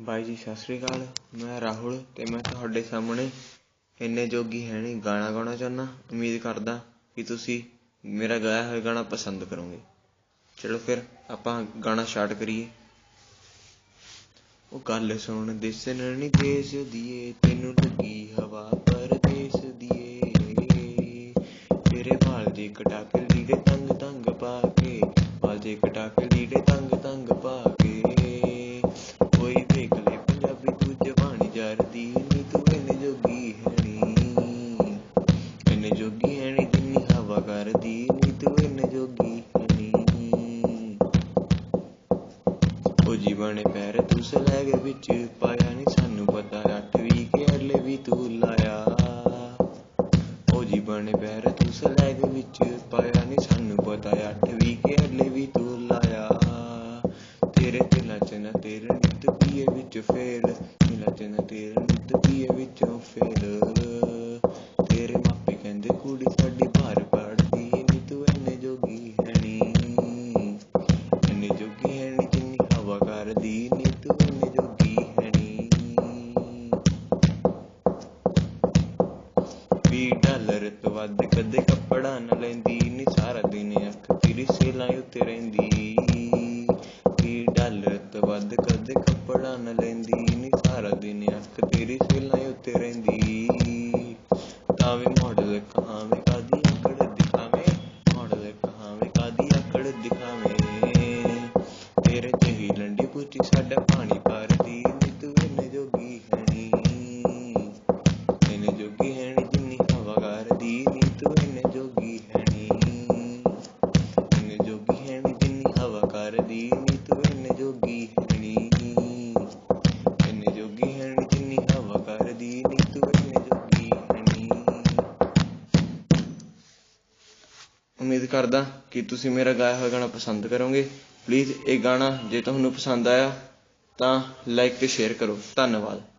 ਬਾਈ ਜੀ, ਸਤਿ ਸ੍ਰੀ ਅਕਾਲ। ਮੈਂ ਰਾਹੁਲ ਤੇ ਮੈਂ ਤੁਹਾਡੇ ਸਾਹਮਣੇ ਇੰਨੇ ਜੋਗੀ ਹੈ ਨਹੀਂ, ਗਾਣਾ ਗਾਉਣਾ ਚਾਹੁੰਦਾ। ਉਮੀਦ ਕਰਦਾ ਕਿ ਤੁਸੀਂ ਮੇਰਾ ਗਾਇਆ ਹੋਇਆ ਗਾਣਾ ਪਸੰਦ ਕਰੋਗੇ। ਚਲੋ ਫਿਰ ਆਪਾਂ ਗਾਣਾ ਸਟਾਰਟ ਕਰੀਏ। ਉਹ ਗੱਲ ਸੁਣ, ਦਿਸਣ ਨੀ ਦੇਸ਼ ਦੀਏ, ਤੈਨੂੰ ਲੱਗੀ ਹਵਾ। ਉਹ ਪੈਰ ਤੂੰ ਸਲੈਗ ਵਿੱਚ ਪਾਇਆ ਨੀ, ਸਾਨੂੰ ਪਤਾ ਅੱਠਵੀਂ ਕੇ ਅਰਲੇ ਵੀ ਤੂੰ ਲਾਇਆ। ਉਹ ਜੀਵਨ ਪੈਰ ਤੂੰ ਸਲੈਗ ਵਿੱਚ ਪਾਇਆ ਨੀ, ਸਾਨੂੰ ਪਤਾ ਅੱਠਵੀਂ ਕੇ ਅਰਲੇ ਵੀ ਤੂੰ ਲਾਇਆ। ਤੇਰੇ ਤੇ ਚ ਨਾ ਤੇਰੇ ਨਿੱਤ ਪੀਏ ਵਿੱਚ ਫੇਰ, ਦਿਲਾਂ ਚ ਨਾ ਤੇਰੇ ਨਿੱਤ ਪੀਏ ਵਿੱਚੋਂ ਫੇਰ। ਵੱਧ ਕਦੇ ਕੱਪੜਾ ਨਾ ਲੈਂਦੀ, ਨੀ ਸਾਰਾ ਦਿਨ ਅੱਖ ਤੇਰੀ ਸੇਲਾਂ ਉੱਤੇ ਰਹਿੰਦੀ। ਵੀਹ ਡਾਲਰ ਤੋਂ ਵੱਧ ਕਦੇ ਕੱਪੜਾ ਨਾ ਲੈਂਦੀ, ਨੀ ਸਾਰਾ ਦਿਨ ਅੱਖ ਤੇਰੀ ਸੇਲਾਂ ਉੱਤੇ ਰਹਿੰਦੀ। ਤਾਂ ਵੀ ਕਹਾਵੇਂ ਕਾਦੀ ਅਕੜ ਦਿਖਾਵੇਂ? ਮਾਡਲ ਕਹਾਵੇਂ ਕਾਦੀ ਅਕੜ ਦਿਖਾਵੇਂ? ਤੇਰੇ ਤੇ ਹੀ ਲੰਡੀ ਪੁੱਚੀ ਸਾਡਾ ਪਾਣੀ ਭਰਦੀ ਉਮੀਦ ਕਰਦਾ ਕਿ ਤੁਸੀਂ ਮੇਰਾ ਗਾਇਆ ਹੋਇਆ ਗਾਣਾ ਪਸੰਦ ਕਰੋਗੇ। ਪਲੀਜ਼ ਇਹ ਗਾਣਾ ਜੇ ਤੁਹਾਨੂੰ ਪਸੰਦ ਆਇਆ ਤਾਂ ਲਾਈਕ ਤੇ ਸ਼ੇਅਰ ਕਰੋ। ਧੰਨਵਾਦ।